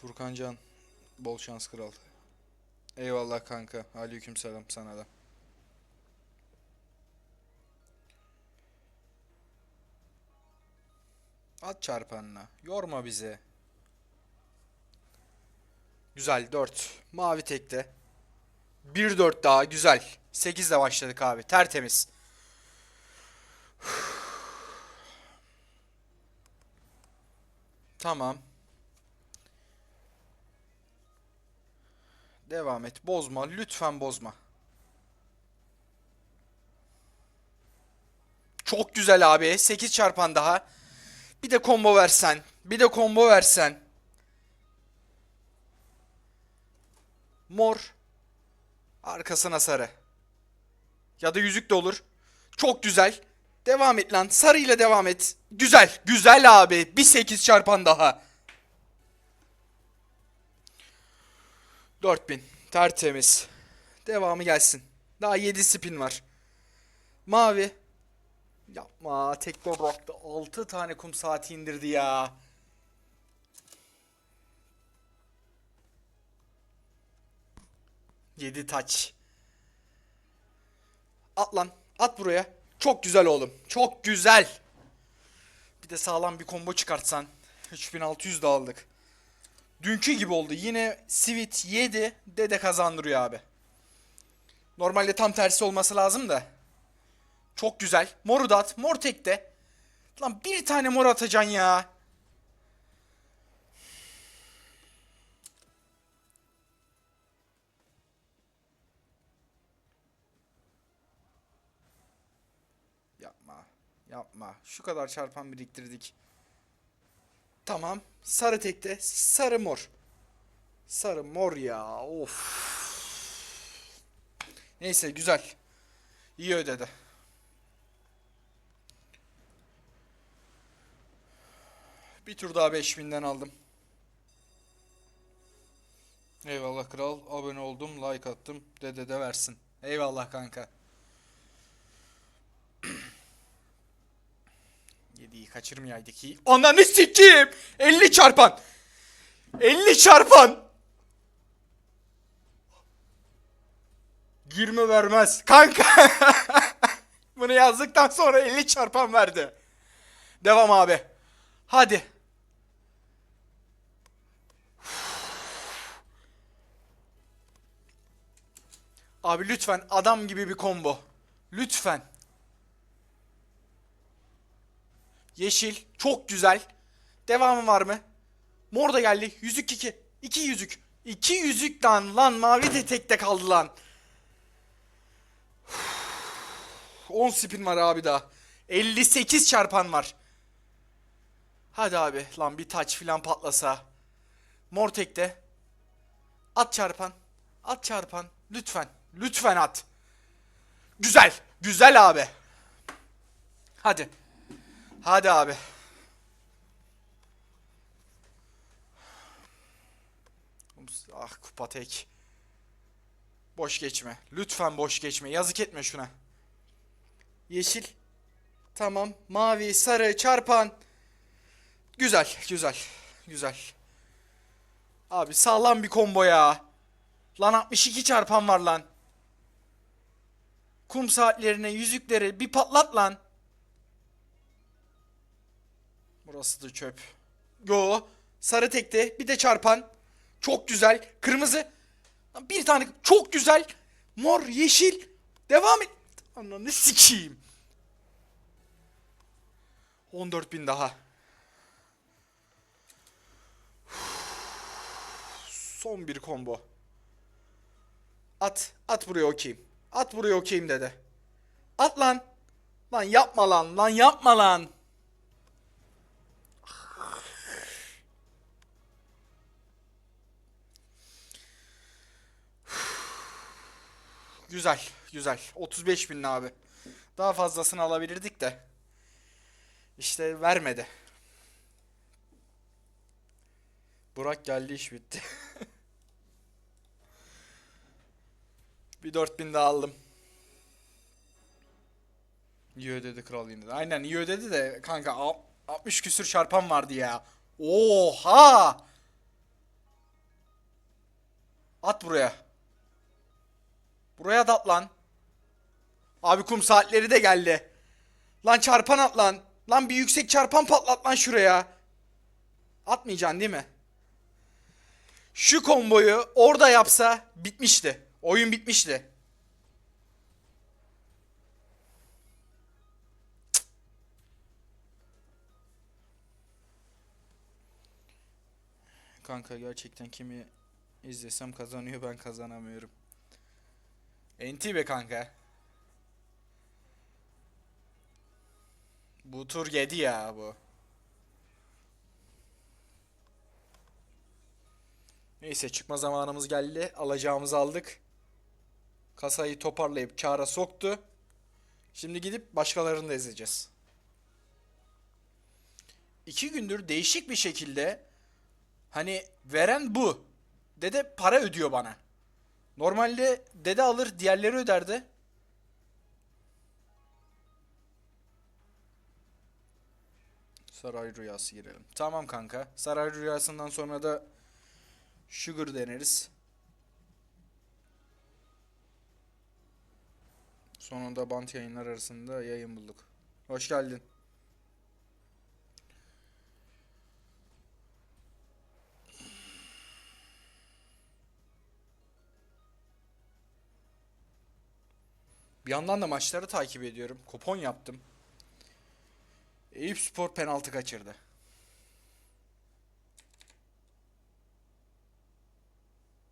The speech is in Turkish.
Furkancan bol şans kral. Eyvallah kanka. Aleykümselam sana da. At çarpanına. Yorma bizi. Güzel 4. Mavi tekte. 1-4 daha güzel. 8 ile başladık abi. Tertemiz. Tamam. Devam et. Bozma. Lütfen bozma. Çok güzel abi. 8 çarpan daha. Bir de combo versen. Bir de combo versen. Mor. Arkasına sarı. Ya da yüzük de olur. Çok güzel. Devam et lan. Sarı ile devam et. Güzel. Güzel abi. Bir 8 çarpan daha. 4000. Tertemiz. Devamı gelsin. Daha 7 spin var. Mavi. Yapma. Tekno bıraktı. 6 tane kum saati indirdi ya. Yedi taç. At lan. At buraya. Çok güzel oğlum. Çok güzel. Bir de sağlam bir combo çıkartsan. 3600 de aldık. Dünkü gibi oldu. Yine Sweet 7 dede kazandırıyor abi. Normalde tam tersi olması lazım da. Çok güzel. Moru da at. Mor tekte. Lan bir tane mor atacaksın ya. Yapma. Yapma. Şu kadar çarpan biriktirdik. Tamam. Sarı tekte. Sarı mor. Sarı mor ya. Of. Neyse güzel. İyi ödedi. Bir tur daha 5000'den aldım. Eyvallah kral. Abone oldum. Like attım. Dede de versin. Eyvallah kanka. Kaçırmayaydık. Ananı sikeyim. 50 çarpan. 50 çarpan. 20 vermez. Kanka. Bunu yazdıktan sonra 50 çarpan verdi. Devam abi. Hadi. Abi lütfen adam gibi bir combo. Lütfen. Yeşil. Çok güzel. Devamı var mı? Mor da geldi. Yüzük 2. 2 yüzük. 2 yüzük lan lan. Mavi de tekte kaldı lan. 10 spin var abi daha. 58 çarpan var. Hadi abi lan bir taç filan patlasa. Mor tekte. At çarpan. At çarpan. Lütfen. Lütfen at. Güzel. Güzel abi. Hadi. Hadi abi. Ah kupa tek. Boş geçme. Lütfen boş geçme. Yazık etme şuna. Yeşil. Tamam. Mavi, sarı, çarpan. Güzel, güzel. Güzel. Abi sağlam bir combo ya. Lan 62 çarpan var lan. Kum saatlerine, yüzükleri bir patlat lan. Burası da çöp. Yo. Sarı tekte. Bir de çarpan. Çok güzel. Kırmızı. Bir tane. Çok güzel. Mor, yeşil. Devam et. Ananı sikeyim. 14 bin daha. Son bir combo. At. At buraya okeyim. At buraya okeyim dede. At lan. Lan yapma lan. Lan yapma lan. Güzel, güzel. 35 bin abi. Daha fazlasını alabilirdik de. İşte vermedi. Burak geldi iş bitti. Bir 4000 daha aldım. İyi ödedi kral yine de. Aynen iyi ödedi de kanka al- 60 küsür çarpan vardı ya. Oha! At buraya. Buraya da at lan. Abi kum saatleri de geldi. Lan çarpan at lan. Lan bir yüksek çarpan patlat lan şuraya. Atmayacaksın değil mi? Şu komboyu orada yapsa bitmişti. Oyun bitmişti. Kanka gerçekten kimi izlesem kazanıyor ben kazanamıyorum. Enti be kanka. Bu tur yedi ya bu. Neyse çıkma zamanımız geldi. Alacağımızı aldık. Kasayı toparlayıp kâra soktu. Şimdi gidip başkalarını da ezeceğiz. İki gündür değişik bir şekilde hani veren bu. Dede para ödüyor bana. Normalde dede alır diğerleri öderdi. Saray rüyası girelim. Tamam kanka. Saray rüyasından sonra da Sugar deneriz. Sonunda bant yayınlar arasında yayın bulduk. Hoş geldin. Bir yandan da maçları takip ediyorum. Kupon yaptım. Eyüp Spor penaltı kaçırdı.